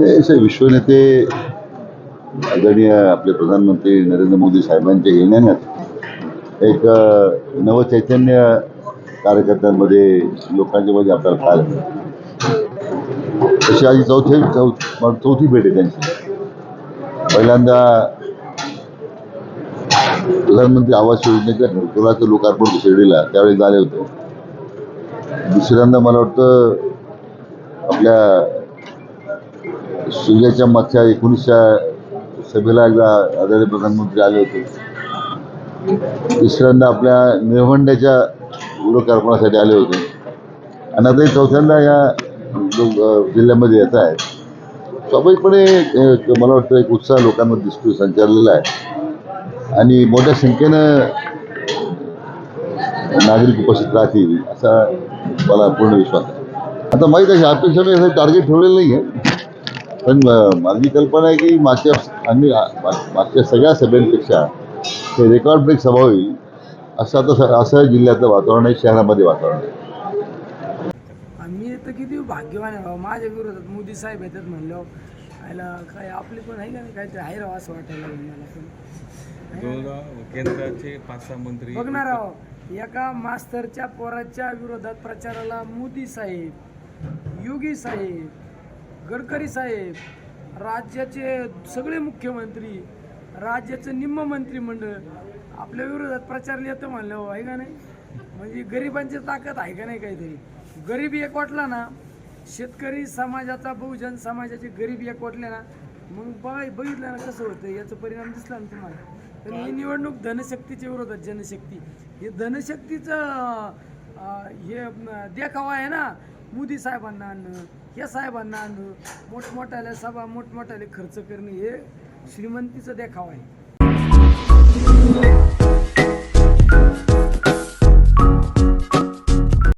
असे विश्वनेते आदरणीय आपले प्रधानमंत्री नरेंद्र मोदी साहेबांच्या येण्यानं एक नवचैतन्य कार्यकर्त्यांमध्ये लोकांच्या मध्ये आपल्याला पाहायला मिळतं तशी आधी चौथी चौ चौथी भेट आहे त्यांची. पहिल्यांदा प्रधानमंत्री आवास योजनेच्या घरकुलाचं लोकार्पण शिर्डीला त्यावेळी झाले होते. दुसऱ्यांदा मला वाटतं आपल्या सूर्याच्या मागच्या एकोणीसच्या सभेला एकदा आदरणीय प्रधानमंत्री आले होते. तिसऱ्यांदा आपल्या निळवंड्याच्या लोकार्पणासाठी आले होते. आणि आता चौथ्यांदा या जो- जिल्ह्यामध्ये येत आहेत स्वाभाविकपणे मला वाटतं एक उत्साह लोकांमध्ये दिसतो संचारलेला आहे. आणि मोठ्या संख्येनं नागरिक उपस्थित राहतील असा मला पूर्ण विश्वास आहे. आता माहीत आहे अपेक्षा मी असं टार्गेट ठेवलेलं नाही आहे पण माझी कल्पना आहे की मागच्या आम्ही आ- मा- मागच्या सगळ्या सभेंपेक्षा हे रेकॉर्ड ब्रेक सभा होईल असं आता स- असं जिल्ह्यातलं वातावरण आहे शहरामध्ये वातावरण आहे. आम्ही तर किती भाग्यवान आहे माझ्या विरोधात मोदी साहेब येतात म्हणल्यावर आयला काय आपली पण आहे का नाही? काहीतरी आहे राव असं वाटायला मला पण. केंद्राचे पाच सहा मंत्री बघणार राव एका मास्तरच्या पोराच्या विरोधात प्रचाराला मोदी साहेब योगी साहेब गडकरी साहेब राज्याचे सगळे मुख्यमंत्री राज्याचं निम्म मंत्रिमंडळ आपल्या विरोधात प्रचाराला येतं म्हणलं हो, आहे का नाही? म्हणजे गरिबांची ताकद आहे का नाही काहीतरी? गरीबी एक वाटला ना शेतकरी समाजाचा बहुजन समाजाचे गरीबी एक वाटले ना मग बघा बघितलं ना कसं होतं याचा परिणाम दिसला ना तुम्हाला? तर ही निवडणूक धनशक्तीच्या विरोधात जनशक्ती. हे धनशक्तीचं हे देखावा आहे ना मोदी साहेबांना आणणं या साहेबांना आणणं मोठमोठ्याला सभा मोठमोठ्याले खर्च करणं हे श्रीमंतीचं देखाव आहे.